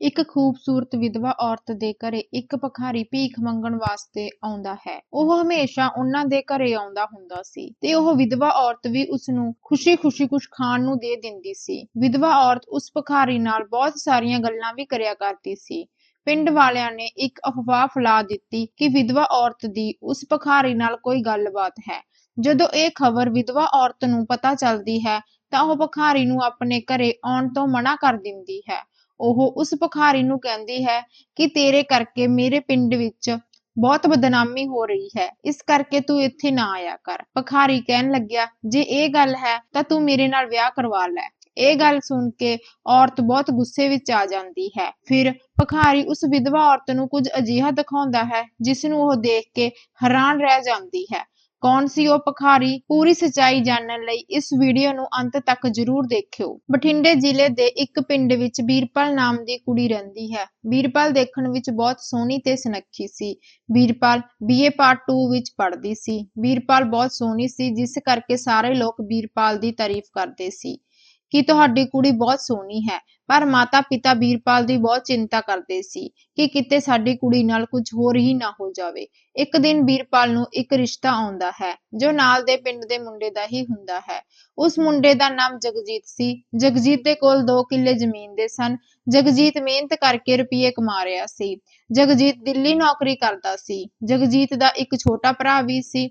ਇੱਕ ਖੂਬਸੂਰਤ ਵਿਧਵਾ ਔਰਤ ਦੇ ਘਰੇ ਇੱਕ ਭਿਖਾਰੀ ਭੀਖ ਮੰਗਣ ਵਾਸਤੇ ਆਉਂਦਾ ਹੈ। ਉਹ ਹਮੇਸ਼ਾ ਉਹਨਾਂ ਦੇ ਘਰੇ ਆਉਂਦਾ ਹੁੰਦਾ ਸੀ ਤੇ ਉਹ ਵਿਧਵਾ ਔਰਤ ਵੀ ਉਸ ਨੂੰ ਖੁਸ਼ੀ-ਖੁਸ਼ੀ ਕੁਝ ਖਾਣ ਨੂੰ ਦੇ ਦਿੰਦੀ ਸੀ। ਵਿਧਵਾ ਔਰਤ ਉਸ ਭਿਖਾਰੀ ਨਾਲ ਬਹੁਤ ਸਾਰੀਆਂ ਗੱਲਾਂ ਵੀ ਕਰਿਆ ਕਰਦੀ ਸੀ। ਪਿੰਡ ਵਾਲਿਆਂ ਨੇ ਇੱਕ ਅਫਵਾਹ ਫੈਲਾ ਦਿੱਤੀ ਕਿ ਵਿਧਵਾ ਔਰਤ ਦੀ ਉਸ ਭਿਖਾਰੀ ਨਾਲ ਕੋਈ ਗੱਲਬਾਤ ਹੈ। ਜਦੋਂ ਇਹ ਖਬਰ ਵਿਧਵਾ ਔਰਤ ਨੂੰ ਪਤਾ ਚੱਲਦੀ ਹੈ ਤਾਂ ਉਹ ਭਿਖਾਰੀ ਨੂੰ ਆਪਣੇ ਘਰੇ ਆਉਣ ਤੋਂ ਮਨਾ ਕਰ ਦਿੰਦੀ ਹੈ। ਉਹ ਉਸ ਭਿਖਾਰੀ ਨੂੰ ਕਹਿੰਦੀ ਹੈ ਕਿ ਤੇਰੇ ਕਰਕੇ ਮੇਰੇ ਪਿੰਡ ਵਿੱਚ ਬਹੁਤ ਬਦਨਾਮੀ ਹੋ ਰਹੀ ਹੈ। ਇਸ ਕਰਕੇ ਤੂੰ ਇੱਥੇ ਨਾ ਆਇਆ ਕਰ। ਭਿਖਾਰੀ ਕਹਿਣ ਲੱਗਿਆ, ਜੇ ਇਹ ਗੱਲ ਹੈ ਤਾਂ ਤੂੰ ਮੇਰੇ ਨਾਲ ਵਿਆਹ ਕਰਵਾ ਲੈ। ਇਹ ਗੱਲ ਸੁਣ ਕੇ ਔਰਤ ਬਹੁਤ ਗੁੱਸੇ ਵਿੱਚ ਆ ਜਾਂਦੀ ਹੈ। ਫਿਰ ਭਿਖਾਰੀ ਉਸ ਵਿਧਵਾ ਔਰਤ ਨੂੰ ਕੁਝ ਅਜਿਹਾ ਦਿਖਾਉਂਦਾ ਹੈ, ਜਿਸ ਨੂੰ ਉਹ ਦੇਖ ਕੇ ਹੈਰਾਨ ਰਹਿ ਜਾਂਦੀ ਹੈ। ਕੌਣ ਸੀ ਉਹ ਭਿਖਾਰੀ? ਪੂਰੀ ਸਚਾਈ ਜਾਣਨ ਲਈ ਇਸ ਵੀਡੀਓ ਨੂੰ ਅੰਤ ਤੱਕ ਜ਼ਰੂਰ ਦੇਖਿਓ। ਬਠਿੰਡੇ ਜ਼ਿਲ੍ਹੇ ਦੇ ਇੱਕ ਪਿੰਡ ਵਿੱਚ ਵੀਰਪਾਲ ਨਾਮ ਦੀ ਕੁੜੀ ਰਹਿੰਦੀ ਹੈ। ਵੀਰਪਾਲ ਦੇਖਣ ਵਿੱਚ ਬਹੁਤ ਸੋਹਣੀ ਤੇ ਸੁਨੱਖੀ ਸੀ। ਵੀਰਪਾਲ ਬੀਏ ਪਾਰਟ 2 ਵਿੱਚ ਪੜ੍ਹਦੀ ਸੀ। ਵੀਰਪਾਲ ਬਹੁਤ ਸੋਹਣੀ ਸੀ, ਜਿਸ ਕਰਕੇ ਸਾਰੇ ਲੋਕ ਵੀਰਪਾਲ ਦੀ ਤਾਰੀਫ ਕਰਦੇ ਸੀ। ਕਿ ਤੁਹਾਡੀ ਕੁੜੀ ਬਹੁਤ ਸੋਹਣੀ ਹੈ। ਪਰ ਮਾਤਾ-ਪਿਤਾ ਵੀਰਪਾਲ ਦੀ ਬਹੁਤ ਚਿੰਤਾ ਕਰਦੇ ਸੀ ਕਿ ਕਿਤੇ ਸਾਡੀ ਕੁੜੀ ਨਾਲ ਕੁਝ ਹੋਰ ਹੀ ਨਾ ਹੋ ਜਾਵੇ। ਇੱਕ ਦਿਨ ਵੀਰਪਾਲ ਨੂੰ ਇੱਕ ਰਿਸ਼ਤਾ ਆਉਂਦਾ ਹੈ, ਜੋ ਨਾਲ ਦੇ ਪਿੰਡ ਦੇ ਮੁੰਡੇ ਦਾ ਹੀ ਹੁੰਦਾ ਹੈ। ਉਸ ਮੁੰਡੇ ਦਾ ਨਾਮ ਜਗਜੀਤ ਸੀ। ਜਗਜੀਤ ਦੇ ਕੋਲ 2 ਕਿੱਲੇ ਜ਼ਮੀਨ ਦੇ ਸਨ। ਜਗਜੀਤ ਮਿਹਨਤ ਕਰਕੇ ਰੁਪਏ ਕਮਾ ਰਿਹਾ ਸੀ। ਜਗਜੀਤ ਦਿੱਲੀ ਨੌਕਰੀ ਕਰਦਾ ਸੀ। ਜਗਜੀਤ ਦਾ ਇੱਕ ਛੋਟਾ ਭਰਾ ਵੀ ਸੀ।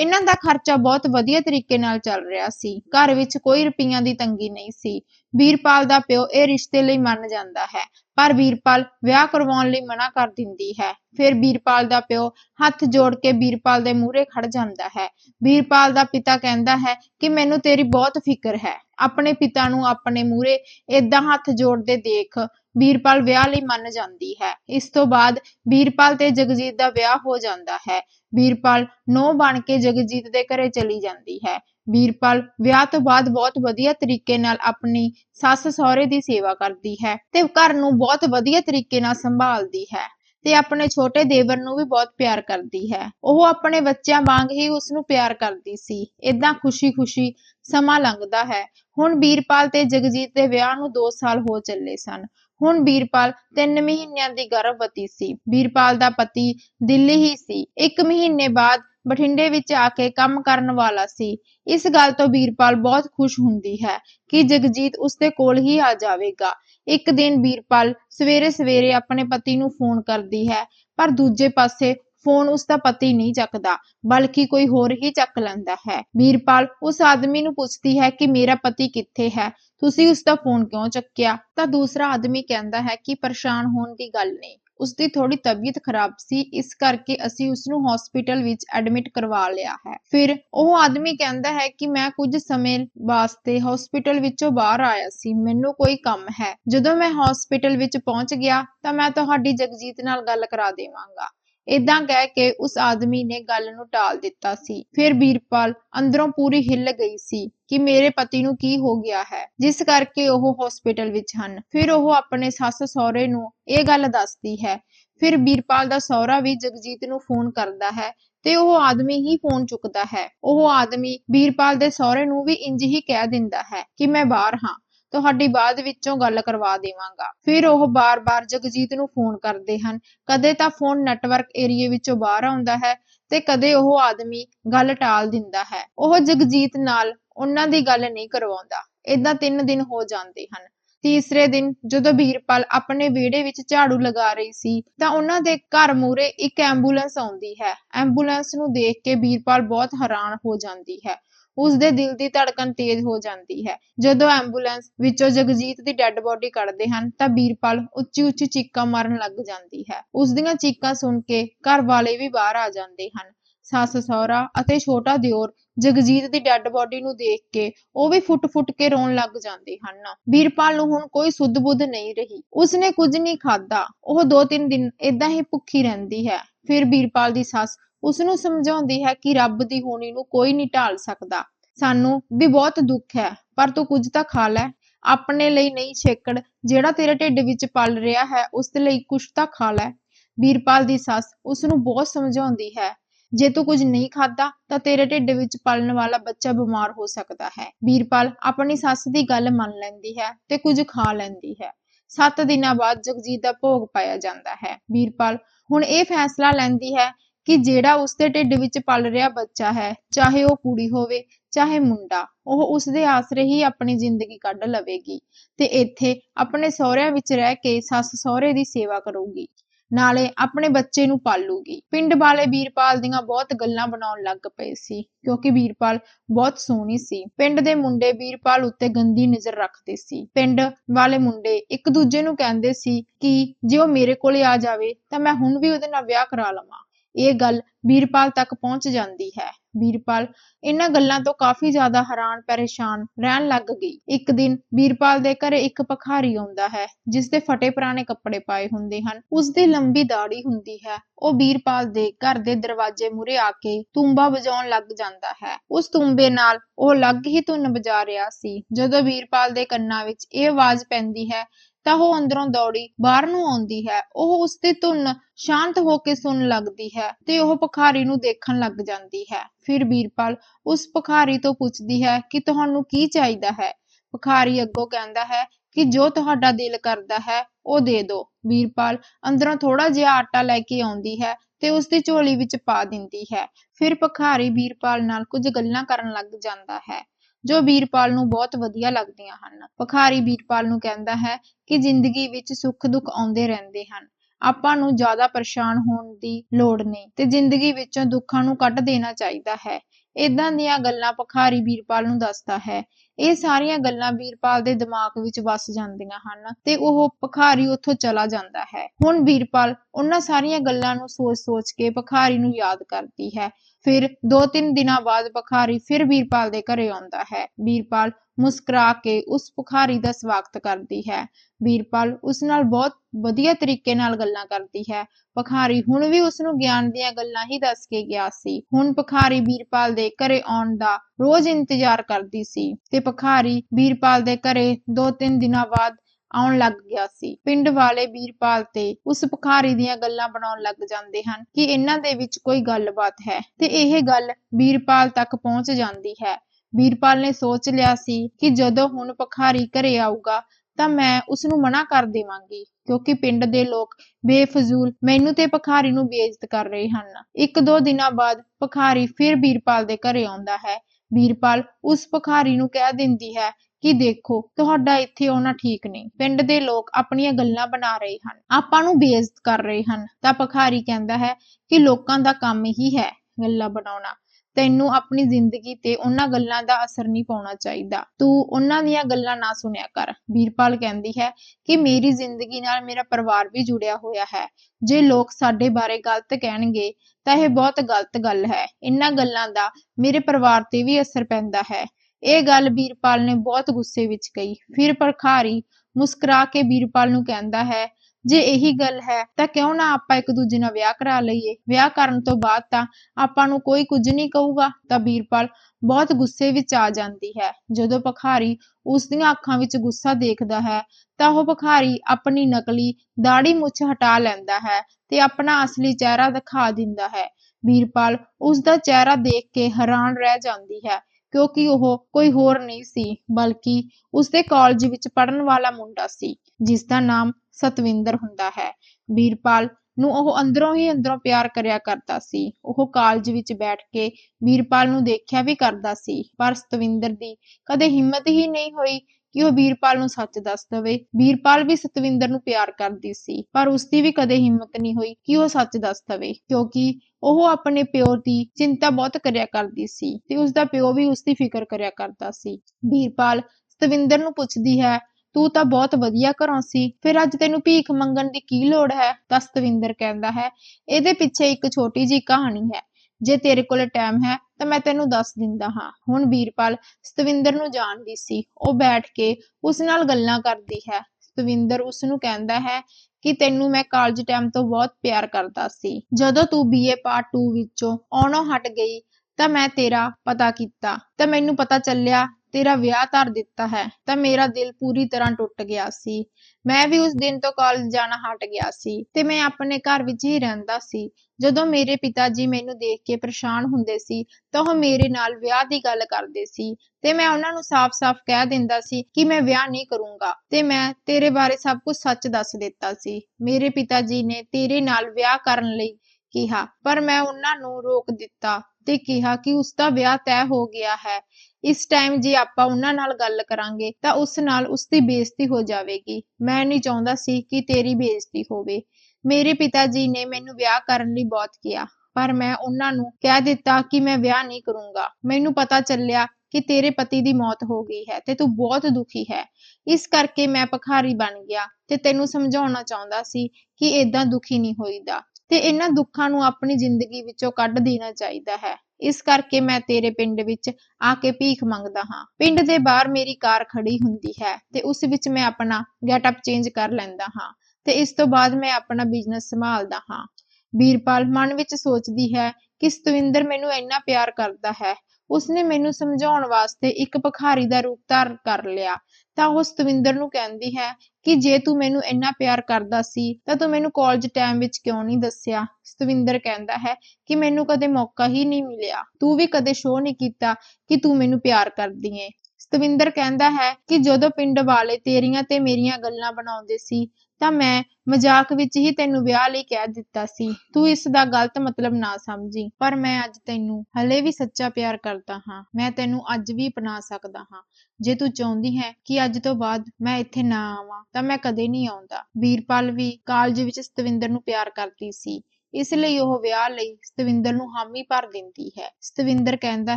ਇਹਨਾਂ ਦਾ ਖਰਚਾ ਬਹੁਤ ਵਧੀਆ ਤਰੀਕੇ ਨਾਲ ਚੱਲ ਰਿਹਾ ਸੀ। ਘਰ ਵਿੱਚ ਕੋਈ ਰੁਪਈਆਂ ਦੀ ਤੰਗੀ ਨਹੀਂ ਸੀ। ਵੀਰਪਾਲ ਦਾ ਪਿਓ ਇਹ ਰਿਸ਼ਤੇ ਲਈ ਮੰਨ ਜਾਂਦਾ ਹੈ, ਪਰ ਵੀਰਪਾਲ ਵਿਆਹ ਕਰਵਾਉਣ ਲਈ ਮਨਾ ਕਰ ਦਿੰਦੀ ਹੈ। ਫਿਰ ਵੀਰਪਾਲ ਦਾ ਪਿਓ ਹੱਥ ਜੋੜ ਕੇ ਵੀਰਪਾਲ ਦੇ ਮੂਹਰੇ ਖੜ ਜਾਂਦਾ ਹੈ। ਵੀਰਪਾਲ ਦਾ ਪਿਤਾ ਕਹਿੰਦਾ ਹੈ ਕਿ ਮੈਨੂੰ ਤੇਰੀ ਬਹੁਤ ਫਿਕਰ ਹੈ। ਆਪਣੇ ਪਿਤਾ ਨੂੰ ਆਪਣੇ ਮੂਹਰੇ ਏਦਾਂ ਹੱਥ ਜੋੜਦੇ ਦੇਖ ਵੀਰਪਾਲ ਵਿਆਹ ਲਈ ਮੰਨ ਜਾਂਦੀ ਹੈ। ਇਸ ਤੋਂ ਬਾਅਦ ਵੀਰਪਾਲ ਤੇ ਜਗਜੀਤ ਦਾ ਵਿਆਹ ਹੋ ਜਾਂਦਾ ਹੈ। ਬੀਰਪਾਲ ਨੋ ਬਣ ਕੇ ਜਗਜੀਤ ਦੇ ਘਰੇ ਚਲੀ ਜਾਂਦੀ ਹੈ। ਬੀਰਪਾਲ ਵਿਆਹ ਤੋਂ ਬਾਅਦ ਬਹੁਤ ਵਧੀਆ ਤਰੀਕੇ ਨਾਲ ਆਪਣੀ ਸੱਸ ਸਹੁਰੇ ਦੀ ਸੇਵਾ ਕਰਦੀ ਹੈ ਤੇ ਘਰ ਨੂੰ ਬਹੁਤ ਵਧੀਆ ਤਰੀਕੇ ਨਾਲ ਸੰਭਾਲਦੀ ਹੈ ਤੇ ਆਪਣੇ ਛੋਟੇ ਦੇਵਰ ਨੂੰ ਵੀ ਬਹੁਤ ਪਿਆਰ ਕਰਦੀ ਹੈ। ਉਹ ਆਪਣੇ ਬੱਚਿਆਂ ਵਾਂਗ ਹੀ ਉਸ ਨੂੰ ਪਿਆਰ ਕਰਦੀ ਸੀ। ਇਦਾਂ ਖੁਸ਼ੀ-ਖੁਸ਼ੀ ਸਮਾਂ ਲੰਘਦਾ ਹੈ। ਹੁਣ ਵੀਰਪਾਲ ਤੇ ਜਗਜੀਤ ਦੇ ਵਿਆਹ ਨੂੰ 2 ਸਾਲ ਹੋ ਚੱਲੇ ਸਨ। ਹੁਣ ਵੀਰਪਾਲ 3 ਮਹੀਨਿਆਂ ਦੀ ਗਰਭਵਤੀ ਸੀ। ਵੀਰਪਾਲ ਦਾ ਪਤੀ ਦਿੱਲੀ ਹੀ ਸੀ। 1 ਮਹੀਨੇ ਬਾਅਦ ਬਠਿੰਡੇ ਵਿੱਚ ਆ ਕੇ ਕੰਮ ਕਰਨ ਵਾਲਾ ਸੀ। ਇਸ ਗੱਲ ਤੋਂ ਵੀਰਪਾਲ ਬਹੁਤ ਖੁਸ਼ ਹੁੰਦੀ ਹੈ ਕਿ ਜਗਜੀਤ ਉਸਦੇ ਕੋਲ ਹੀ ਆ ਜਾਵੇਗਾ। ਇੱਕ ਦਿਨ ਵੀਰਪਾਲ ਸਵੇਰੇ-ਸਵੇਰੇ ਆਪਣੇ ਪਤੀ ਨੂੰ ਫੋਨ ਕਰਦੀ ਹੈ, ਪਰ ਦੂਜੇ ਪਾਸੇ ਫੋਨ ਉਸ ਦਾ ਪਤੀ ਨਹੀਂ ਚੱਕਦਾ, ਬਲਕਿ ਕੋਈ ਹੋਰ ਹੀ ਚੱਕ ਲੈਂਦਾ ਹੈ। ਵੀਰਪਾਲ ਉਸ ਆਦਮੀ ਨੂੰ ਪੁੱਛਦੀ ਹੈ ਕਿ ਮੇਰਾ ਪਤੀ ਕਿੱਥੇ ਹੈ? ਤੁਸੀਂ ਉਸ ਦਾ ਫੋਨ ਕਿਉਂ ਚੱਕਿਆ? ਤਾਂ ਦੂਸਰਾ ਆਦਮੀ ਕਹਿੰਦਾ ਹੈ ਕਿ ਪਰੇਸ਼ਾਨ ਹੋਣ ਦੀ ਗੱਲ ਨਹੀਂ। ਉਸ ਦੀ ਥੋੜੀ ਤਬੀਅਤ ਖਰਾਬ ਸੀ, ਇਸ ਕਰਕੇ ਅਸੀਂ ਉਸ ਨੂੰ ਹਸਪੀਟਲ ਵਿੱਚ ਐਡਮਿਟ ਕਰਵਾ ਲਿਆ ਹੈ। ਫਿਰ ਉਹ ਆਦਮੀ ਕਹਿੰਦਾ ਹੈ ਕਿ ਮੈਂ ਕੁਝ ਸਮੇਂ ਵਾਸਤੇ ਹਸਪੀਟਲ ਵਿੱਚੋਂ ਬਾਹਰ ਆਇਆ ਸੀ, ਮੈਨੂੰ ਕੋਈ ਕੰਮ ਹੈ। ਜਦੋਂ ਮੈਂ ਹਸਪੀਟਲ ਵਿੱਚ ਪਹੁੰਚ ਗਿਆ, ਤਾਂ ਮੈਂ ਤੁਹਾਡੀ ਜਗਜੀਤ ਨਾਲ ਗੱਲ ਕਰਾ ਦੇਵਾਂਗਾ। ਇਦਾਂ ਕਹਿ ਕੇ ਉਸ ਆਦਮੀ ਨੇ ਗੱਲ ਨੂੰ ਟਾਲ ਦਿੱਤਾ ਸੀ। ਫਿਰ ਵੀਰਪਾਲ ਅੰਦਰੋਂ ਪੂਰੀ ਹਿੱਲ ਗਈ ਸੀ ਕਿ ਮੇਰੇ ਪਤੀ ਨੂੰ ਕੀ ਹੋ ਗਿਆ ਹੈ, ਜਿਸ ਕਰਕੇ ਉਹ ਹਸਪੀਟਲ ਵਿੱਚ ਹਨ। ਫਿਰ ਉਹ ਆਪਣੇ ਸੱਸ ਸਹੁਰੇ ਨੂੰ ਇਹ ਗੱਲ ਦੱਸਦੀ ਹੈ। ਫਿਰ ਵੀਰਪਾਲ ਦਾ ਸਹੁਰਾ ਵੀ ਜਗਜੀਤ ਨੂੰ ਫੋਨ ਕਰਦਾ ਹੈ ਤੇ ਉਹ ਆਦਮੀ ਹੀ ਫੋਨ ਚੁੱਕਦਾ ਹੈ। ਉਹ ਆਦਮੀ ਵੀਰਪਾਲ ਦੇ ਸਹੁਰੇ ਨੂੰ ਵੀ ਇੰਜ ਹੀ ਕਹਿ ਦਿੰਦਾ ਹੈ ਕਿ ਮੈਂ ਬਾਹਰ ਹਾਂ। ਤੁਹਾਡੀ ਬਾਅਦ ਵਿੱਚੋਂ ਗੱਲ ਕਰਵਾ ਦੇਵਾਂਗਾ। ਫਿਰ ਉਹ ਬਾਰ-ਬਾਰ ਜਗਜੀਤ ਨੂੰ ਫੋਨ ਕਰਦੇ ਹਨ। ਕਦੇ ਤਾਂ ਫੋਨ ਨੈਟਵਰਕ ਏਰੀਏ ਵਿੱਚੋਂ ਬਾਹਰ ਆਉਂਦਾ ਹੈ ਤੇ ਕਦੇ ਉਹ ਆਦਮੀ ਗੱਲ ਟਾਲ ਦਿੰਦਾ ਹੈ। ਉਹ ਜਗਜੀਤ ਨਾਲ ਉਹਨਾਂ ਦੀ ਗੱਲ ਨਹੀਂ ਕਰਵਾਉਂਦਾ। ਇਦਾਂ 3 ਦਿਨ ਹੋ ਜਾਂਦੇ ਹਨ। ਤੀਸਰੇ ਦਿਨ ਜਦੋਂ ਵੀਰਪਾਲ ਆਪਣੇ ਵਿਹੜੇ ਵਿੱਚ ਝਾੜੂ ਲਗਾ ਰਹੀ ਸੀ, ਤਾਂ ਉਹਨਾਂ ਦੇ ਘਰ ਮੂਹਰੇ ਇੱਕ ਐਂਬੂਲੈਂਸ ਆਉਂਦੀ ਹੈ। ਐਂਬੂਲੈਂਸ ਨੂੰ ਦੇਖ ਕੇ ਵੀਰਪਾਲ ਬਹੁਤ ਹੈਰਾਨ ਹੋ ਜਾਂਦੀ ਹੈ। ਉਸ ਦੇ ਦਿਲ ਦੀ ਧੜਕਣ ਤੇਜ਼ ਹੋ ਜਾਂਦੀ ਹੈ। ਜਦੋਂ ਐਂਬੂਲੈਂਸ ਵਿੱਚੋਂ ਜਗਜੀਤ ਦੀ ਡੈੱਡ ਬੋਡੀ ਕੱਢਦੇ ਹਨ ਤਾਂ ਵੀਰਪਾਲ ਉੱਚੀ-ਉੱਚੀ ਚੀਕਾਂ ਮਾਰਨ ਲੱਗ ਜਾਂਦੀ ਹੈ। ਉਸ ਦੀਆਂ ਚੀਕਾਂ ਸੁਣ ਕੇ ਘਰ ਵਾਲੇ ਵੀ ਬਾਹਰ ਆ ਜਾਂਦੇ ਹਨ। ਸੱਸ ਸਹੁਰਾ ਅਤੇ ਛੋਟਾ ਦਿਓਰ ਜਗਜੀਤ ਦੀ ਡੈੱਡ ਬੋਡੀ ਨੂੰ ਦੇਖ ਕੇ ਉਹ ਵੀ ਫੁੱਟ-ਫੁੱਟ ਕੇ ਰੋਣ ਲੱਗ ਜਾਂਦੇ ਹਨ। ਵੀਰਪਾਲ ਨੂੰ ਹੁਣ ਕੋਈ ਸੁੱਧ-ਬੁੱਧ ਨਹੀਂ ਰਹੀ। ਉਸਨੇ ਕੁਝ ਨਹੀਂ ਖਾਦਾ ਉਹ 2-3 ਦਿਨ ਇਦਾਂ ਹੀ ਭੁੱਖੀ ਰਹਿੰਦੀ ਹੈ। ਫਿਰ ਵੀਰਪਾਲ ਦੀ ਸੱਸ ਉਸ ਨੂੰ ਸਮਝਾਉਂਦੀ ਹੈ ਕਿ ਰੱਬ ਦੀ ਹੋਣੀ ਨੂੰ ਕੋਈ ਨਹੀਂ ਢਾਲ ਸਕਦਾ। ਸਾਨੂੰ ਵੀ ਬਹੁਤ ਦੁੱਖ ਹੈ, ਪਰ ਤੂੰ ਕੁਝ ਤਾਂ ਖਾ ਲੈ। ਆਪਣੇ ਲਈ ਨਹੀਂ ਛੇਕੜ, ਜਿਹੜਾ ਤੇਰੇ ਢਿੱਡ ਵਿੱਚ ਪਲ ਰਿਹਾ ਹੈ, ਉਸ ਦੇ ਲਈ ਕੁਝ ਤਾਂ ਖਾ ਲੈ। ਵੀਰਪਾਲ ਦੀ ਸੱਸ ਉਸ ਨੂੰ ਬਹੁਤ ਸਮਝਾਉਂਦੀ ਹੈ, ਜੇ ਤੂੰ ਕੁਝ ਨਹੀਂ ਖਾਦਾ ਤਾਂ ਤੇਰੇ ਢਿੱਡ ਵਿੱਚ ਪਲਣ ਵਾਲਾ ਬੱਚਾ ਬਿਮਾਰ ਹੋ ਸਕਦਾ ਹੈ। ਵੀਰਪਾਲ ਆਪਣੀ ਸੱਸ ਦੀ ਗੱਲ ਮੰਨ ਲੈਂਦੀ ਹੈ ਤੇ ਕੁਝ ਖਾ ਲੈਂਦੀ ਹੈ। 7 ਦਿਨਾਂ ਬਾਅਦ ਜਗਜੀਤ ਦਾ ਭੋਗ ਪਾਇਆ ਜਾਂਦਾ ਹੈ। ਵੀਰਪਾਲ ਹੁਣ ਇਹ ਫੈਸਲਾ ਲੈਂਦੀ ਹੈ ਕਿ ਜਿਹੜਾ ਉਸਦੇ ਢਿੱਡ ਵਿੱਚ ਪਲ ਰਿਹਾ ਬੱਚਾ ਹੈ ਚਾਹੇ ਉਹ ਕੁੜੀ ਹੋਵੇ ਚਾਹੇ ਮੁੰਡਾ ਉਹ ਉਸਦੇ ਆਸਰੇ ਹੀ ਆਪਣੀ ਜ਼ਿੰਦਗੀ ਕੱਢ ਲਵੇਗੀ ਤੇ ਇੱਥੇ ਆਪਣੇ ਸਹੁਰਿਆਂ ਵਿੱਚ ਰਹਿ ਕੇ ਸੱਸ ਸਹੁਰੇ ਦੀ ਸੇਵਾ ਕਰੂਗੀ ਨਾਲੇ ਆਪਣੇ ਬੱਚੇ ਨੂੰ ਪਾਲੂਗੀ। ਪਿੰਡ ਵਾਲੇ ਵੀਰਪਾਲ ਦੀਆਂ ਬਹੁਤ ਗੱਲਾਂ ਬਣਾਉਣ ਲੱਗ ਪਏ ਸੀ ਕਿਉਂਕਿ ਵੀਰਪਾਲ ਬਹੁਤ ਸੋਹਣੀ ਸੀ। ਪਿੰਡ ਦੇ ਮੁੰਡੇ ਵੀਰਪਾਲ ਉੱਤੇ ਗੰਦੀ ਨਜ਼ਰ ਰੱਖਦੇ ਸੀ। ਪਿੰਡ ਵਾਲੇ ਮੁੰਡੇ ਇੱਕ ਦੂਜੇ ਨੂੰ ਕਹਿੰਦੇ ਸੀ ਕਿ ਜੇ ਉਹ ਮੇਰੇ ਕੋਲੇ ਆ ਜਾਵੇ ਤਾਂ ਮੈਂ ਹੁਣ ਵੀ ਉਹਦੇ ਨਾਲ ਵਿਆਹ ਕਰਾ ਲਵਾਂ। ਇਹ ਗੱਲ ਵੀਰਪਾਲ ਤੱਕ ਪਹੁੰਚ ਜਾਂਦੀ ਹੈ। ਵੀਰਪਾਲ ਇਹਨਾਂ ਗੱਲਾਂ ਤੋਂ ਕਾਫੀ ਜ਼ਿਆਦਾ ਹੈਰਾਨ, ਪਰੇਸ਼ਾਨ ਰਹਿਣ ਲੱਗ ਗਈ। ਇੱਕ ਦਿਨ ਵੀਰਪਾਲ ਦੇ ਘਰੇ ਇੱਕ ਭਖਾਰੀ ਆਉਂਦਾ ਹੈ, ਜਿਸ ਦੇ ਫਟੇ ਪੁਰਾਣੇ ਕੱਪੜੇ ਪਾਏ ਹੁੰਦੇ ਹਨ। ਉਸ ਦੀ ਲੰਬੀ ਦਾੜੀ ਹੁੰਦੀ ਹੈ। ਉਹ ਵੀਰਪਾਲ ਦੇ ਘਰ ਦੇ ਦਰਵਾਜ਼ੇ ਮੂਹਰੇ ਆ ਕੇ ਤੂੰਬਾ ਵਜਾਉਣ ਲੱਗ ਜਾਂਦਾ ਹੈ। ਉਸ ਤੂੰਬੇ ਨਾਲ ਉਹ ਲੱਗ ਹੀ ਧੁਨ ਵਜਾ ਰਿਹਾ ਸੀ। ਜਦੋਂ ਵੀਰਪਾਲ ਦੇ ਕੰਨਾਂ ਵਿੱਚ ਇਹ ਆਵਾਜ਼ ਪੈਂਦੀ ਹੈ ਤਾਂ ਉਹ ਅੰਦਰੋਂ ਦੌੜੀ, ਬਾਹਰ ਨੂੰ ਆਉਂਦੀ ਹੈ। ਉਹ ਉਸ ਦੀ ਧੁਨ, ਸ਼ਾਂਤ ਹੋ ਕੇ ਸੁਣਨ ਲੱਗਦੀ ਹੈ ਤੇ ਉਹ ਭਖਾਰੀ ਨੂੰ ਦੇਖਣ ਲੱਗ ਜਾਂਦੀ ਹੈ। ਫਿਰ ਵੀਰਪਾਲ ਉਸ ਭਖਾਰੀ ਤੋਂ ਪੁੱਛਦੀ ਹੈ ਕਿ ਤੁਹਾਨੂੰ ਕੀ ਚਾਹੀਦਾ ਹੈ? ਭਖਾਰੀ ਅੱਗੋਂ ਕਹਿੰਦਾ ਹੈ ਕਿ ਜੋ ਤੁਹਾਡਾ ਦਿਲ ਕਰਦਾ ਹੈ, ਉਹ ਦੇ ਦਿਓ ਵੀਰਪਾਲ ਅੰਦਰੋਂ ਥੋੜਾ ਜਿਹਾ ਆਟਾ ਲੈ ਕੇ ਆਉਂਦੀ ਹੈ ਤੇ ਉਸ ਦੀ ਝੋਲੀ ਵਿੱਚ ਪਾ ਦਿੰਦੀ ਹੈ। ਫਿਰ ਭਖਾਰੀ ਵੀਰਪਾਲ ਨਾਲ ਕੁਝ ਗੱਲਾਂ ਕਰਨ ਲੱਗ ਜਾਂਦਾ ਹੈ। ਜੋ ਵੀਰਪਾਲ ਨੂੰ ਬਹੁਤ ਵਧੀਆ ਲੱਗਦੀਆਂ ਹਨ। ਭਖਾਰੀ ਵੀਰਪਾਲ ਨੂੰ ਕਹਿੰਦਾ ਹੈ ਕਿ ਜ਼ਿੰਦਗੀ ਵਿੱਚ ਸੁੱਖ ਦੁੱਖ ਆਉਂਦੇ ਰਹਿੰਦੇ ਹਨ। ਆਪਾਂ ਨੂੰ ਜ਼ਿਆਦਾ ਪਰੇਸ਼ਾਨ ਹੋਣ ਦੀ ਲੋੜ ਨਹੀਂ ਤੇ ਜ਼ਿੰਦਗੀ ਵਿੱਚੋਂ ਦੁੱਖਾਂ ਨੂੰ ਕੱਢ ਦੇਣਾ ਚਾਹੀਦਾ ਹੈ। ਇਦਾਂ ਦੀਆਂ ਗੱਲਾਂ ਭਖਾਰੀ ਵੀਰਪਾਲ ਨੂੰ ਦੱਸਦਾ ਹੈ ਇਹ ਸਾਰੀਆਂ ਗੱਲਾਂ ਵੀਰਪਾਲ ਦੇ ਦਿਮਾਗ ਵਿੱਚ ਵਸ ਜਾਂਦੀਆਂ ਹਨ ਤੇ ਉਹ ਭਖਾਰੀ ਉੱਥੋਂ ਚਲਾ ਜਾਂਦਾ ਹੈ। ਹੁਣ ਵੀਰਪਾਲ ਉਹਨਾਂ ਸਾਰੀਆਂ ਗੱਲਾਂ ਨੂੰ ਸੋਚ-ਸੋਚ ਕੇ ਭਖਾਰੀ ਨੂੰ ਯਾਦ ਕਰਦੀ ਹੈ। ਫਿਰ 2-3 ਦਿਨਾਂ ਬਾਅਦ ਭਖਾਰੀ ਫਿਰ ਵੀਰਪਾਲ ਦੇ ਘਰੇ ਆਉਂਦਾ ਹੈ। ਵੀਰਪਾਲ ਮੁਸਕਰਾ ਕੇ ਉਸ ਭਖਾਰੀ ਦਾ ਸਵਾਗਤ ਕਰਦੀ ਹੈ। ਵੀਰਪਾਲ ਉਸ ਨਾਲ ਬਹੁਤ ਵਧੀਆ ਤਰੀਕੇ ਨਾਲ ਗੱਲਾਂ ਕਰਦੀ ਹੈ। ਭਖਾਰੀ ਹੁਣ ਵੀ ਉਸ ਨੂੰ ਗਿਆਨ ਦੀਆਂ ਗੱਲਾਂ ਹੀ ਦੱਸ ਕੇ ਗਿਆ ਸੀ। ਹੁਣ ਭਖਾਰੀ ਵੀਰਪਾਲ ਦੇ ਘਰੇ ਆਉਣ ਦਾ ਰੋਜ਼ ਇੰਤਜ਼ਾਰ ਕਰਦੀ ਸੀ ਤੇ ਭਖਾਰੀ ਵੀਰਪਾਲ ਦੇ ਘਰੇ 2-3 ਦਿਨਾਂ ਬਾਅਦ ਆਉਣ ਲੱਗ ਗਿਆ ਸੀ। ਪਿੰਡ ਵਾਲੇ ਵੀਰਪਾਲ ਤੇ ਉਸ ਭਖਾਰੀ ਦੀਆਂ ਗੱਲਾਂ ਬਣਾਉਣ ਲੱਗ ਜਾਂਦੇ ਹਨ ਕਿ ਇਹਨਾਂ ਦੇ ਵਿੱਚ ਕੋਈ ਗੱਲਬਾਤ ਹੈ ਤੇ ਇਹ ਗੱਲ ਵੀਰਪਾਲ ਤੱਕ ਪਹੁੰਚ ਜਾਂਦੀ ਹੈ। ਵੀਰਪਾਲ ਨੇ ਸੋਚ ਲਿਆ ਸੀ ਕਿ ਜਦੋਂ ਹੁਣ ਭਖਾਰੀ ਘਰੇ ਆਊਗਾ ਤਾਂ ਮੈਂ ਉਸ ਨੂੰ ਮਨਾ ਕਰ ਦੇਵਾਂਗੀ, ਕਿਉਂਕਿ ਪਿੰਡ ਦੇ ਲੋਕ ਬੇਫਜ਼ੂਲ ਮੈਨੂੰ ਤੇ ਭਖਾਰੀ ਨੂੰ ਬੇਇੱਜ਼ਤ ਕਰ ਰਹੇ ਹਨ। ਇੱਕ ਦੋ ਦਿਨਾਂ ਬਾਅਦ ਭਖਾਰੀ ਫਿਰ ਵੀਰਪਾਲ ਦੇ ਘਰੇ ਆਉਂਦਾ ਹੈ ਵੀਰਪਾਲ ਉਸ ਭਖਾਰੀ ਨੂੰ ਕਹਿ ਦਿੰਦੀ ਹੈ ਕਿ ਦੇਖੋ, ਤੁਹਾਡਾ ਇੱਥੇ ਆਉਣਾ ਠੀਕ ਨਹੀਂ। ਪਿੰਡ ਦੇ ਲੋਕ ਆਪਣੀਆਂ ਗੱਲਾਂ ਬਣਾ ਰਹੇ ਹਨ। ਆਪਾਂ ਨੂੰ ਬੇਇੱਜ਼ਤ ਕਰ ਰਹੇ ਹਨ। ਤਾਂ ਭਖਾਰੀ ਕਹਿੰਦਾ ਹੈ ਕਿ ਲੋਕਾਂ ਦਾ ਕੰਮ ਹੀ ਹੈ ਗੱਲਾਂ ਬਣਾਉਣਾ। ਤੈਨੂੰ ਆਪਣੀ ਜ਼ਿੰਦਗੀ ਤੇ ਉਹਨਾਂ ਗੱਲਾਂ ਦਾ ਅਸਰ ਨਹੀਂ ਪਾਉਣਾ ਚਾਹੀਦਾ। ਤੂੰ ਉਹਨਾਂ ਦੀਆਂ ਗੱਲਾਂ ਨਾ ਸੁਣਿਆ ਕਰ। ਵੀਰਪਾਲ ਕਹਿੰਦੀ ਹੈ ਕਿ ਮੇਰੀ ਜ਼ਿੰਦਗੀ ਨਾਲ ਮੇਰਾ ਪਰਿਵਾਰ ਵੀ ਜੁੜਿਆ ਹੋਇਆ ਹੈ। ਜੇ ਲੋਕ ਸਾਡੇ ਬਾਰੇ ਗਲਤ ਕਹਿਣਗੇ, ਤਾਂ ਇਹ ਬਹੁਤ ਗਲਤ ਗੱਲ ਹੈ। ਇਹਨਾਂ ਗੱਲਾਂ ਦਾ ਮੇਰੇ ਪਰਿਵਾਰ ਤੇ ਵੀ ਅਸਰ ਪੈਂਦਾ ਹੈ। ਇਹ ਗੱਲ ਵੀਰਪਾਲ ਨੇ ਬਹੁਤ ਗੁੱਸੇ ਵਿੱਚ ਕਹੀ। ਫਿਰ ਭਖਾਰੀ ਮੁਸਕਰਾ ਕੇ ਵੀਰਪਾਲ ਨੂੰ ਕਹਿੰਦਾ ਹੈ ਜੇ ਇਹੀ ਗੱਲ ਹੈ, ਤਾਂ ਕਿਉਂ ਨਾ ਆਪਾਂ ਇੱਕ ਦੂਜੇ ਨਾਲ ਵਿਆਹ ਕਰਾ ਲਈਏ? ਵਿਆਹ ਕਰਨ ਤੋਂ ਬਾਅਦ ਤਾਂ ਆਪਾਂ ਨੂੰ ਕੋਈ ਕੁਝ ਨਹੀਂ ਕਹੂਗਾ। ਤਾਂ ਵੀਰਪਾਲ ਬਹੁਤ ਗੁੱਸੇ ਵਿੱਚ ਆ ਜਾਂਦੀ ਹੈ। ਜਦੋਂ ਭਖਾਰੀ ਉਸ ਦੀਆਂ ਅੱਖਾਂ ਵਿੱਚ ਗੁੱਸਾ ਦੇਖਦਾ ਹੈ, ਤਾਂ ਉਹ ਭਖਾਰੀ ਆਪਣੀ ਨਕਲੀ ਦਾੜੀ ਮੁੱਛ ਹਟਾ ਲੈਂਦਾ ਹੈ ਤੇ ਆਪਣਾ ਅਸਲੀ ਚਿਹਰਾ ਦਿਖਾ ਦਿੰਦਾ ਹੈ। ਵੀਰਪਾਲ ਉਸ ਦਾ ਚਿਹਰਾ ਦੇਖ ਕੇ ਹੈਰਾਨ ਰਹਿ ਜਾਂਦੀ ਹੈ। ਕਿਉਂਕਿ ਉਹ ਕੋਈ ਹੋਰ ਨਹੀਂ ਸੀ, ਬਲਕਿ ਉਸਦੇ ਕਾਲਜ ਵਿੱਚ ਪੜਨ ਵਾਲਾ ਮੁੰਡਾ ਸੀ, ਜਿਸ ਦਾ ਨਾਮ ਸਤਵਿੰਦਰ ਹੁੰਦਾ ਹੈ। ਵੀਰਪਾਲ ਨੂੰ ਉਹ ਅੰਦਰੋਂ ਹੀ ਅੰਦਰੋਂ ਪਿਆਰ ਕਰਿਆ ਕਰਦਾ ਸੀ। ਉਹ ਕਾਲਜ ਵਿੱਚ ਬੈਠ ਕੇ ਵੀਰਪਾਲ ਨੂੰ ਦੇਖਿਆ ਵੀ ਕਰਦਾ ਸੀ, ਪਰ ਸਤਵਿੰਦਰ ਦੀ ਕਦੇ ਹਿੰਮਤ ਹੀ ਨਹੀਂ ਹੋਈ ਕਿ ਉਹ ਵੀਰਪਾਲ ਨੂੰ ਸੱਚ ਦੱਸ ਦਵੇ। ਵੀਰਪਾਲ ਵੀ ਸਤਵਿੰਦਰ ਨੂੰ ਪਿਆਰ ਕਰਦੀ ਸੀ ਪਰ ਉਸਦੀ ਵੀ ਕਦੇ ਹਿੰਮਤ ਨਹੀਂ ਹੋਈ ਕਿ ਉਹ ਸੱਚ ਦੱਸ ਦਵੇ ਕਿਉਂਕਿ ਉਹ ਆਪਣੇ ਪਿਓ ਦੀ ਚਿੰਤਾ ਬਹੁਤ ਕਰਿਆ ਕਰਦੀ ਸੀ ਤੇ ਉਸਦਾ ਪਿਓ ਵੀ ਉਸਦੀ ਫਿਕਰ ਕਰਿਆ ਕਰਦਾ ਸੀ। ਵੀਰਪਾਲ ਸਤਵਿੰਦਰ ਨੂੰ ਪੁੱਛਦੀ ਹੈ ਤੂੰ ਤਾਂ ਬਹੁਤ ਵਧੀਆ ਘਰੋਂ ਸੀ ਫਿਰ ਅੱਜ ਤੈਨੂੰ ਭੀਖ ਮੰਗਣ ਦੀ ਕੀ ਲੋੜ ਹੈ? ਤਾਂ ਸਤਵਿੰਦਰ ਕਹਿੰਦਾ ਹੈ ਇਹਦੇ ਪਿੱਛੇ ਇੱਕ ਛੋਟੀ ਜੀ ਕਹਾਣੀ ਹੈ। ਜੇ ਤੇਰੇ ਕੋਲ ਟਾਈਮ ਹੈ, ਤਾਂ ਮੈਂ ਤੈਨੂੰ ਦੱਸ ਦਿੰਦਾ ਹਾਂ। ਹੁਣ ਵੀਰਪਾਲ ਸਤਵਿੰਦਰ ਨੂੰ ਜਾਣਦੀ ਸੀ। ਉਹ ਬੈਠ ਕੇ ਉਸ ਨਾਲ ਗੱਲਾਂ ਕਰਦੀ ਹੈ। ਸਤਵਿੰਦਰ ਉਸ ਨੂੰ ਕਹਿੰਦਾ ਹੈ ਕਿ ਤੈਨੂੰ ਮੈਂ ਕਾਲਜ ਟਾਈਮ ਤੋਂ ਬਹੁਤ ਪਿਆਰ ਕਰਦਾ ਸੀ। ਜਦੋਂ ਤੂੰ ਬੀਏ ਪਾਰਟ 2 ਵਿੱਚੋਂ ਆਉਣੋਂ ਹਟ ਗਈ, ਤਾਂ ਮੈਂ ਤੇਰਾ ਪਤਾ ਕੀਤਾ। ਤਾਂ ਮੈਨੂੰ ਪਤਾ ਚੱਲਿਆ ਤੇਰਾ ਵਿਆਹ ਧਰ ਦਿੱਤਾ ਹੈ, ਤਾਂ ਮੇਰਾ ਦਿਲ ਪੂਰੀ ਤਰ੍ਹਾਂ ਟੁੱਟ ਗਿਆ ਸੀ। ਮੈਂ ਵੀ ਉਸ ਦਿਨ ਤੋਂ ਕਾਲਜ ਜਾਣਾ ਹਟ ਗਿਆ ਸੀ ਤੇ ਮੈਂ ਆਪਣੇ ਘਰ ਵਿੱਚ ਹੀ ਰਹਿੰਦਾ ਸੀ। ਜਦੋਂ ਮੇਰੇ ਪਿਤਾ ਜੀ ਮੈਨੂੰ ਦੇਖ ਕੇ ਪਰੇਸ਼ਾਨ ਹੁੰਦੇ ਸੀ, ਤਾਂ ਉਹ ਮੇਰੇ ਨਾਲ ਵਿਆਹ ਦੀ ਗੱਲ ਕਰਦੇ ਸੀ ਤੇ ਮੈਂ ਉਹਨਾਂ ਨੂੰ ਸਾਫ਼-ਸਾਫ਼ ਕਹਿ ਦਿੰਦਾ ਸੀ ਕਿ ਮੈਂ ਵਿਆਹ ਨਹੀਂ ਕਰੂੰਗਾ ਤੇ ਮੈਂ ਤੇਰੇ ਬਾਰੇ ਸਭ ਕੁਝ ਸੱਚ ਦੱਸ ਦਿੱਤਾ ਸੀ। ਮੇਰੇ ਪਿਤਾ ਜੀ ਨੇ ਤੇਰੇ ਨਾਲ ਵਿਆਹ ਕਰਨ ਲਈ ਕਿਹਾ, ਪਰ ਮੈਂ ਉਹਨਾਂ ਨੂੰ ਰੋਕ ਦਿੱਤਾ। ਤੇ ਕਿਹਾ ਕਿ ਉਸ ਦਾ ਵਿਆਹ ਤੈਅ ਹੋ ਗਿਆ ਹੈ। ਇਸ ਟਾਈਮ ਜੇ ਆਪਾਂ ਉਹਨਾਂ ਨਾਲ ਗੱਲ ਕਰਾਂਗੇ, ਤਾਂ ਉਸ ਨਾਲ ਉਸ ਦੀ ਬੇਇੱਜ਼ਤੀ ਹੋ ਜਾਵੇਗੀ। ਮੈਂ ਨਹੀਂ ਚਾਹੁੰਦਾ ਸੀ ਕਿ ਤੇਰੀ ਬੇਇੱਜ਼ਤੀ ਹੋਵੇ। ਮੇਰੇ ਪਿਤਾ ਜੀ ਨੇ ਮੈਨੂੰ ਵਿਆਹ ਕਰਨ ਲਈ ਬਹੁਤ ਕਿਹਾ, ਪਰ ਮੈਂ ਉਹਨਾਂ ਨੂੰ ਕਹਿ ਦਿੱਤਾ ਕਿ ਮੈਂ ਵਿਆਹ ਨਹੀਂ ਕਰੂੰਗਾ। ਮੈਨੂੰ ਪਤਾ ਚੱਲਿਆ ਕਿ ਤੇਰੇ ਪਤੀ ਦੀ ਮੌਤ ਹੋ ਗਈ ਹੈ ਤੇ ਤੂੰ ਬਹੁਤ ਦੁਖੀ ਹੈ। ਇਸ ਕਰਕੇ ਮੈਂ ਭਖਾਰੀ ਬਣ ਗਿਆ ਤੇ ਤੈਨੂੰ ਸਮਝਾਉਣਾ ਚਾਹੁੰਦਾ ਸੀ ਕਿ ਏਦਾਂ ਦੁਖੀ ਨਹੀਂ ਹੋਈਦਾ। ਤੇ ਇਹਨਾਂ ਦੁੱਖਾਂ ਨੂੰ ਆਪਣੀ ਜ਼ਿੰਦਗੀ ਵਿੱਚੋਂ ਕੱਢ ਦੇਣਾ ਚਾਹੀਦਾ ਹੈ। ਇਸ ਕਰਕੇ ਮੈਂ ਤੇਰੇ ਪਿੰਡ ਵਿੱਚ ਆ ਕੇ ਭੀਖ ਮੰਗਦਾ ਹਾਂ। ਪਿੰਡ ਦੇ ਬਾਹਰ ਮੇਰੀ ਕਾਰ ਖੜੀ ਹੁੰਦੀ ਹੈ ਤੇ ਉਸ ਵਿੱਚ ਮੈਂ ਆਪਣਾ ਗੈਟਅਪ ਚੇਂਜ ਕਰ ਲੈਂਦਾ ਹਾਂ ਤੇ ਇਸ ਤੋਂ ਬਾਅਦ ਮੈਂ ਆਪਣਾ ਬਿਜ਼ਨਸ ਸੰਭਾਲਦਾ ਹਾਂ। ਵੀਰਪਾਲ ਮਨ ਵਿੱਚ ਸੋਚਦੀ ਹੈ ਕਿ ਸਤਵਿੰਦਰ ਮੈਨੂੰ ਇੰਨਾ ਪਿਆਰ ਕਰਦਾ ਹੈ ਉਸਨੇ ਮੈਨੂੰ ਸਮਝਾਉਣ ਵਾਸਤੇ ਇੱਕ ਭਿਖਾਰੀ ਦਾ ਰੂਪ ਧਾਰਨ ਕਰ ਲਿਆ। ਤਾਂ ਉਹ ਸਤਵਿੰਦਰ ਨੂੰ ਕਹਿੰਦੀ ਹੈ ਕਿ ਜੇ ਤੂੰ ਮੈਨੂੰ ਇੰਨਾ ਪਿਆਰ ਕਰਦਾ ਸੀ, ਤਾਂ ਤੂੰ ਮੈਨੂੰ ਕਾਲਜ ਟਾਈਮ ਵਿੱਚ ਕਿਉਂ ਨਹੀਂ ਦੱਸਿਆ? ਸਤਵਿੰਦਰ ਕਹਿੰਦਾ ਹੈ ਕਿ ਮੈਨੂੰ ਕਦੇ ਮੌਕਾ ਹੀ ਨਹੀਂ ਮਿਲਿਆ। ਤੂੰ ਵੀ ਕਦੇ ਸ਼ੋਅ ਨਹੀਂ ਕੀਤਾ ਕਿ ਤੂੰ ਮੈਨੂੰ ਪਿਆਰ ਕਰਦੀ ਏ। ਸਤਵਿੰਦਰ ਕਹਿੰਦਾ ਹੈ ਕਿ ਜਦੋਂ ਪਿੰਡ ਵਾਲੇ ਤੇਰੀਆਂ ਤੇ ਮੇਰੀਆਂ ਗੱਲਾਂ ਬਣਾਉਂਦੇ ਸੀ ਤਾਂ ਮੈਂ ਮਜ਼ਾਕ ਵਿੱਚ ਹੀ ਤੈਨੂੰ ਵਿਆਹ ਲਈ ਕਹਿ ਦਿੱਤਾ ਸੀ। ਤੂੰ ਇਸ ਦਾ ਗਲਤ ਮਤਲਬ ਨਾ ਸਮਝੀ। ਪਰ ਮੈਂ ਅੱਜ ਤੈਨੂੰ ਹਲੇ ਵੀ ਸੱਚਾ ਪਿਆਰ ਕਰਦਾ ਹਾਂ। ਮੈਂ ਤੈਨੂੰ ਅੱਜ ਵੀ ਅਪਣਾ ਸਕਦਾ ਹਾਂ। ਜੇ ਤੂੰ ਚਾਹੁੰਦੀ ਹੈ ਕਿ ਅੱਜ ਤੋਂ ਬਾਅਦ ਮੈਂ ਇੱਥੇ ਨਾ ਆਵਾਂ ਤਾਂ ਮੈਂ ਕਦੇ ਨਹੀਂ ਆਉਂਦਾ। ਵੀਰਪਾਲ ਵੀ ਕਾਲਜ ਵਿੱਚ ਸਤਵਿੰਦਰ ਨੂੰ ਪਿਆਰ ਕਰਦੀ ਸੀ। ਇਸ ਲਈ ਉਹ ਵਿਆਹ ਲਈ ਸਤਵਿੰਦਰ ਨੂੰ ਹਾਮੀ ਭਰ ਦਿੰਦੀ ਹੈ। ਸਤਵਿੰਦਰ ਕਹਿੰਦਾ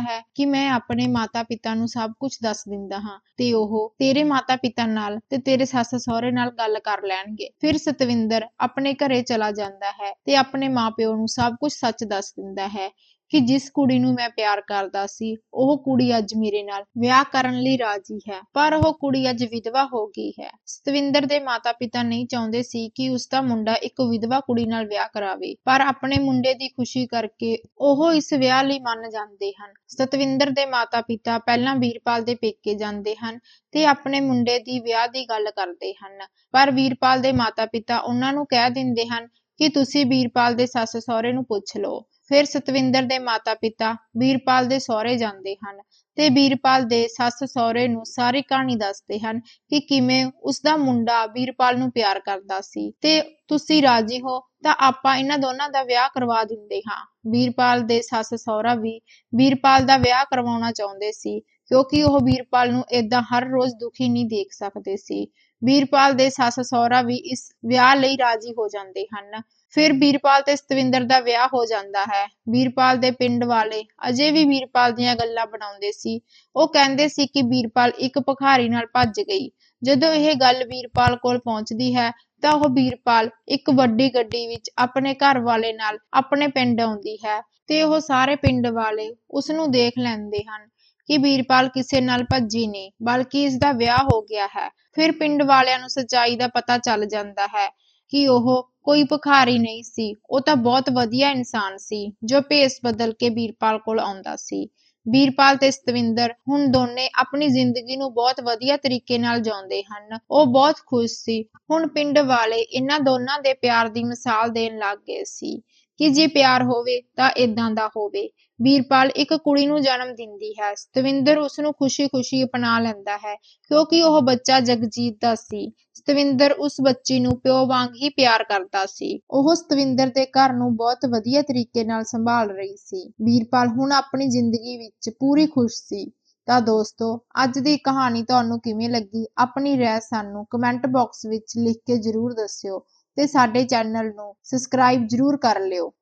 ਹੈ ਕਿ ਮੈਂ ਆਪਣੇ ਮਾਤਾ-ਪਿਤਾ ਨੂੰ ਸਭ ਕੁਝ ਦੱਸ ਦਿੰਦਾ ਹਾਂ ਤੇ ਉਹ ਤੇਰੇ ਮਾਤਾ-ਪਿਤਾ ਨਾਲ ਤੇ ਤੇਰੇ ਸੱਸ ਸਹੁਰੇ ਨਾਲ ਗੱਲ ਕਰ ਲੈਣਗੇ। ਫਿਰ ਸਤਵਿੰਦਰ ਆਪਣੇ ਘਰੇ ਚਲਾ ਜਾਂਦਾ ਹੈ ਤੇ ਆਪਣੇ ਮਾਪਿਓ ਨੂੰ ਸਭ ਕੁਝ ਸੱਚ ਦੱਸ ਦਿੰਦਾ ਹੈ ਕਿ ਜਿਸ ਕੁੜੀ ਨੂੰ ਮੈਂ ਪਿਆਰ ਕਰਦਾ ਸੀ ਉਹ ਕੁੜੀ ਅੱਜ ਮੇਰੇ ਨਾਲ ਵਿਆਹ ਕਰਨ ਲਈ ਰਾਜੀ ਹੈ ਪਰ ਉਹ ਕੁੜੀ ਅੱਜ ਵਿਧਵਾ ਹੋ ਗਈ ਹੈ। ਸਤਵਿੰਦਰ ਦੇ ਮਾਤਾ-ਪਿਤਾ ਨਹੀਂ ਚਾਹੁੰਦੇ ਸੀ ਕਿ ਉਸ ਦਾ ਮੁੰਡਾ ਇੱਕ ਵਿਧਵਾ ਕੁੜੀ ਨਾਲ ਵਿਆਹ ਕਰਾਵੇ ਪਰ ਆਪਣੇ ਮੁੰਡੇ ਦੀ ਖੁਸ਼ੀ ਕਰਕੇ ਉਹ ਇਸ ਵਿਆਹ ਲਈ ਮੰਨ ਜਾਂਦੇ ਹਨ। ਸਤਵਿੰਦਰ ਦੇ ਮਾਤਾ-ਪਿਤਾ ਪਹਿਲਾਂ ਵੀਰਪਾਲ ਦੇ ਪੇਕੇ ਜਾਂਦੇ ਹਨ ਤੇ ਆਪਣੇ ਮੁੰਡੇ ਦੀ ਵਿਆਹ ਦੀ ਗੱਲ ਕਰਦੇ ਹਨ ਪਰ ਵੀਰਪਾਲ ਦੇ ਮਾਤਾ-ਪਿਤਾ ਉਹਨਾਂ ਨੂੰ ਕਹਿ ਦਿੰਦੇ ਹਨ ਕਿ ਤੁਸੀਂ ਵੀਰਪਾਲ ਦੇ ਸੱਸ ਸਹੁਰੇ ਨੂੰ ਪੁੱਛ ਲਓ। ਫਿਰ ਸਤਵਿੰਦਰ ਦੇ ਮਾਤਾ-ਪਿਤਾ ਵੀਰਪਾਲ ਦੇ ਸਹੁਰੇ ਜਾਂਦੇ ਹਨ ਤੇ ਵੀਰਪਾਲ ਦੇ ਸੱਸ ਸਹੁਰੇ ਨੂੰ ਸਾਰੀ ਕਹਾਣੀ ਦੱਸਦੇ ਹਨ ਕਿ ਕਿਵੇਂ ਉਸ ਦਾ ਮੁੰਡਾ ਵੀਰਪਾਲ ਨੂੰ ਪਿਆਰ ਕਰਦਾ ਸੀ। ਤੇ ਤੁਸੀਂ ਰਾਜੀ ਹੋ, ਤਾਂ ਆਪਾਂ ਇਹਨਾਂ ਦੋਨਾਂ ਦਾ ਵਿਆਹ ਕਰਵਾ ਦਿੰਦੇ ਹਾਂ। ਵੀਰਪਾਲ ਦੇ ਸੱਸ ਸਹੁਰਾ ਵੀ ਵੀਰਪਾਲ ਦਾ ਵਿਆਹ ਕਰਵਾਉਣਾ ਚਾਹੁੰਦੇ ਸੀ, ਕਿਉਂਕਿ ਉਹ ਵੀਰਪਾਲ ਨੂੰ ਏਦਾਂ ਹਰ ਰੋਜ਼ ਦੁਖੀ ਨਹੀਂ ਦੇਖ ਸਕਦੇ ਸੀ। ਵੀਰਪਾਲ ਦੇ ਸੱਸ ਸਹੁਰਾ ਵੀ ਇਸ ਵਿਆਹ ਲਈ ਰਾਜੀ ਹੋ ਜਾਂਦੇ ਹਨ। ਫਿਰ ਵੀਰਪਾਲ ਤੇ ਸਤਵਿੰਦਰ ਦਾ ਵਿਆਹ ਹੋ ਜਾਂਦਾ ਹੈ। ਵੀਰਪਾਲ ਦੇ ਪਿੰਡ ਵਾਲੇ ਅਜੇ ਵੀ ਵੀਰਪਾਲ ਦੀਆਂ ਗੱਲਾਂ ਬਣਾਉਂਦੇ ਸੀ। ਉਹ ਕਹਿੰਦੇ ਸੀ ਕਿ ਵੀਰਪਾਲ ਇੱਕ ਭਿਖਾਰੀ ਨਾਲ ਭੱਜ ਗਈ। ਜਦੋਂ ਇਹ ਗੱਲ ਵੀਰਪਾਲ ਕੋਲ ਪਹੁੰਚਦੀ ਹੈ, ਤਾਂ ਉਹ ਵੀਰਪਾਲ ਇੱਕ ਵੱਡੀ ਗੱਡੀ ਵਿੱਚ ਆਪਣੇ ਘਰ ਵਾਲੇ ਨਾਲ ਆਪਣੇ ਪਿੰਡ ਆਉਂਦੀ ਹੈ ਤੇ ਉਹ ਸਾਰੇ ਪਿੰਡ ਵਾਲੇ ਉਸ ਨੂੰ ਦੇਖ ਲੈਂਦੇ ਹਨ। ਕਿ ਵੀਰਪਾਲ ਕਿਸੇ ਨਾਲ ਭੱਜੀ ਨਹੀਂ, ਬਲਕਿ ਇਸ ਦਾ ਵਿਆਹ ਹੋ ਗਿਆ ਹੈ। ਫਿਰ ਪਿੰਡ ਵਾਲਿਆਂ ਨੂੰ ਸੱਚਾਈ ਦਾ ਪਤਾ ਚੱਲ ਜਾਂਦਾ ਹੈ ਕਿ ਉਹ ਕੋਈ ਭਿਖਾਰੀ ਨਹੀਂ ਸੀ। ਉਹ ਤਾਂ ਬਹੁਤ ਵਧੀਆ ਇਨਸਾਨ ਸੀ, ਜੋ ਭੇਸ ਬਦਲ ਕੇ ਵੀਰਪਾਲ ਕੋਲ ਆਉਂਦਾ ਸੀ। ਵੀਰਪਾਲ ਤੇ ਸਤਵਿੰਦਰ ਹੁਣ ਦੋਨੇ ਆਪਣੀ ਜ਼ਿੰਦਗੀ ਨੂੰ ਬਹੁਤ ਵਧੀਆ ਤਰੀਕੇ ਨਾਲ ਜਿਉਂਦੇ ਹਨ। ਉਹ ਬਹੁਤ ਖੁਸ਼ ਸੀ। ਹੁਣ ਪਿੰਡ ਵਾਲੇ ਇਹਨਾਂ ਦੋਨਾਂ ਦੇ ਪਿਆਰ ਦੀ ਮਿਸਾਲ ਦੇਣ ਲੱਗ ਗਏ ਸੀ ਕਿ ਜੇ ਪਿਆਰ ਹੋਵੇ ਤਾਂ ਇਦਾਂ ਦਾ ਹੋਵੇ। ਵੀਰਪਾਲ ਇੱਕ ਕੁੜੀ ਨੂੰ ਜਨਮ ਦਿੰਦੀ ਹੈ। ਸਤਵਿੰਦਰ ਉਸ ਨੂੰ ਖੁਸ਼ੀ-ਖੁਸ਼ੀ ਅਪਣਾ ਲੈਂਦਾ ਹੈ ਕਿਉਂਕਿ ਉਹ ਬੱਚਾ ਜਗਜੀਤ ਦਾ ਸੀ। ਸਤਵਿੰਦਰ ਉਸ ਬੱਚੀ ਨੂੰ ਪਿਓ ਵਾਂਗ ਹੀ ਪਿਆਰ ਕਰਦਾ ਸੀ। ਉਹ ਸਤਵਿੰਦਰ ਦੇ ਘਰ ਨੂੰ ਬਹੁਤ ਵਧੀਆ ਤਰੀਕੇ ਨਾਲ ਸੰਭਾਲ ਰਹੀ ਸੀ। ਵੀਰਪਾਲ ਹੁਣ ਆਪਣੀ ਜ਼ਿੰਦਗੀ ਵਿੱਚ ਪੂਰੀ ਖੁਸ਼ ਸੀ। ਤਾਂ ਦੋਸਤੋ, ਅੱਜ ਦੀ ਕਹਾਣੀ ਤੁਹਾਨੂੰ ਕਿਵੇਂ ਲੱਗੀ? ਆਪਣੀ ਰਾਏ ਸਾਨੂੰ ਕਮੈਂਟ ਬਾਕਸ ਵਿੱਚ ਲਿਖ ਕੇ ਜਰੂਰ ਦੱਸਿਓ ਤੇ ਸਾਡੇ ਚੈਨਲ ਨੂੰ ਸਬਸਕ੍ਰਾਈਬ ਜਰੂਰ ਕਰ ਲਿਓ।